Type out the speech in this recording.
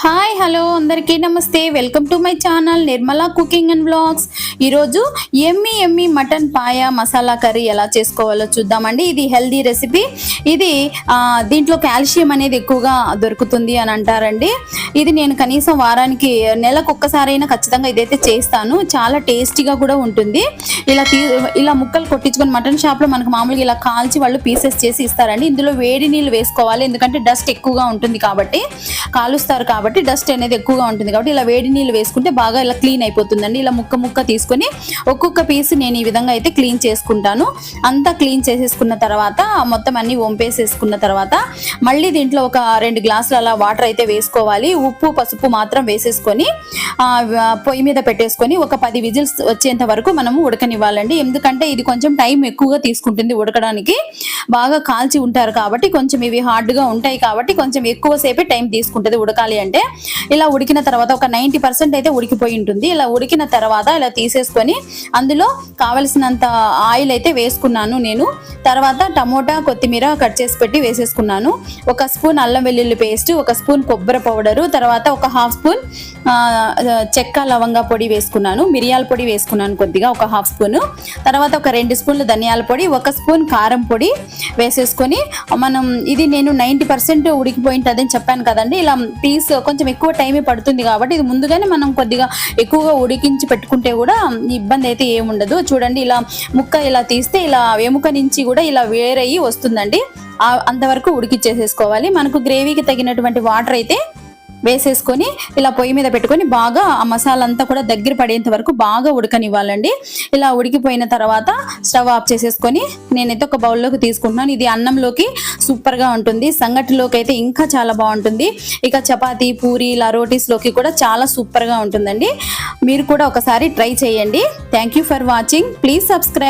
Hi hello అందరికీ namaste. Welcome to my channel Nirmala cooking and blogs ఈరోజు ఎమ్మి ఎమ్మి మటన్ పాయ మసాలా కర్రీ ఎలా చేసుకోవాలో చూద్దామండి. ఇది హెల్దీ రెసిపీ ఇది దీంట్లో కాల్షియం అనేది ఎక్కువగా దొరుకుతుంది అని అంటారండి. ఇది నేను కనీసం వారానికి నెలకు ఒక్కసారైనా ఖచ్చితంగా ఇదైతే చేస్తాను. చాలా టేస్టీగా కూడా ఉంటుంది. ఇలా తీ ఇలా ముక్కలు కొట్టించుకొని మటన్ షాప్లో మనకు మామూలుగా ఇలా కాల్చి వాళ్ళు పీసెస్ చేసి ఇస్తారండి. ఇందులో వేడి నీళ్ళు వేసుకోవాలి. ఎందుకంటే డస్ట్ ఎక్కువగా ఉంటుంది కాబట్టి కాలుస్తారు కాబట్టి కాబట్టి డస్ట్ అనేది ఎక్కువగా ఉంటుంది కాబట్టి ఇలా వేడి నీళ్ళు వేసుకుంటే బాగా ఇలా క్లీన్ అయిపోతుందండి. ఇలా ముక్క ముక్క తీసుకొని ఒక్కొక్క పీస్ నేను ఈ విధంగా అయితే క్లీన్ చేసుకుంటాను. అంతా క్లీన్ చేసేసుకున్న తర్వాత మొత్తం అన్ని వంపేసేసుకున్న తర్వాత మళ్ళీ దీంట్లో ఒక రెండు గ్లాసులు అలా వాటర్ అయితే వేసుకోవాలి. ఉప్పు పసుపు మాత్రం వేసేసుకొని పొయ్యి మీద పెట్టేసుకొని ఒక పది విజిల్స్ వచ్చేంత వరకు మనము ఉడకనివ్వాలండి. ఎందుకంటే ఇది కొంచెం టైం ఎక్కువగా తీసుకుంటుంది ఉడకడానికి. బాగా కాల్చి ఉంటారు కాబట్టి కొంచెం ఇవి హార్డ్గా ఉంటాయి కాబట్టి కొంచెం ఎక్కువసేపే టైం తీసుకుంటుంది ఉడకాలి అంటే. ఇలా ఉడికిన తర్వాత ఒక నైంటీ పర్సెంట్ అయితే ఉడికిపోయి ఉంటుంది. ఇలా ఉడికిన తర్వాత ఇలా తీసేసుకొని అందులో కావలసినంత ఆయిల్ అయితే వేసుకున్నాను నేను. తర్వాత టమోటా కొత్తిమీర కట్ చేసి పెట్టి వేసేసుకున్నాను. ఒక స్పూన్ అల్లం వెల్లుల్లి పేస్ట్ ఒక స్పూన్ కొబ్బరి పౌడరు తర్వాత ఒక హాఫ్ స్పూన్ చెక్క లవంగా పొడి వేసుకున్నాను. మిరియాల పొడి వేసుకున్నాను కొద్దిగా ఒక హాఫ్ స్పూన్. తర్వాత ఒక రెండు స్పూన్లు ధనియాల పొడి ఒక స్పూన్ కారం పొడి వేసేసుకొని మనం ఇది నేను నైంటీ పర్సెంట్ ఉడికిపోయింటుందని చెప్పాను కదండి. ఇలా పీస్ కొంచెం ఎక్కువ టైమే పడుతుంది కాబట్టి ఇది ముందుగానే మనం కొద్దిగా ఎక్కువగా ఉడికించి పెట్టుకుంటే కూడా ఇబ్బంది అయితే ఏముండదు చూడండి ఇలా ముక్క ఇలా తీస్తే ఇలా ఎముక నుంచి కూడా ఇలా వేరయ్యి వస్తుందండి. అంతవరకు ఉడికిచ్చేసేసుకోవాలి. మనకు గ్రేవీకి తగినటువంటి వాటర్ అయితే వేసేసుకొని ఇలా పొయ్యి మీద పెట్టుకొని బాగా ఆ మసాలా అంతా కూడా దగ్గర పడేంత వరకు బాగా ఉడకనివ్వాలండి. ఇలా ఉడికిపోయిన తర్వాత స్టవ్ ఆఫ్ చేసేసుకొని నేనైతే ఒక బౌల్లోకి తీసుకుంటున్నాను. ఇది అన్నంలోకి సూపర్గా ఉంటుంది. సంగటిలోకి అయితే ఇంకా చాలా బాగుంటుంది. ఇక చపాతీ పూరి ఇలా రోటీస్లోకి కూడా చాలా సూపర్గా ఉంటుందండి. మీరు కూడా ఒకసారి ట్రై చేయండి. Thank you for watching please subscribe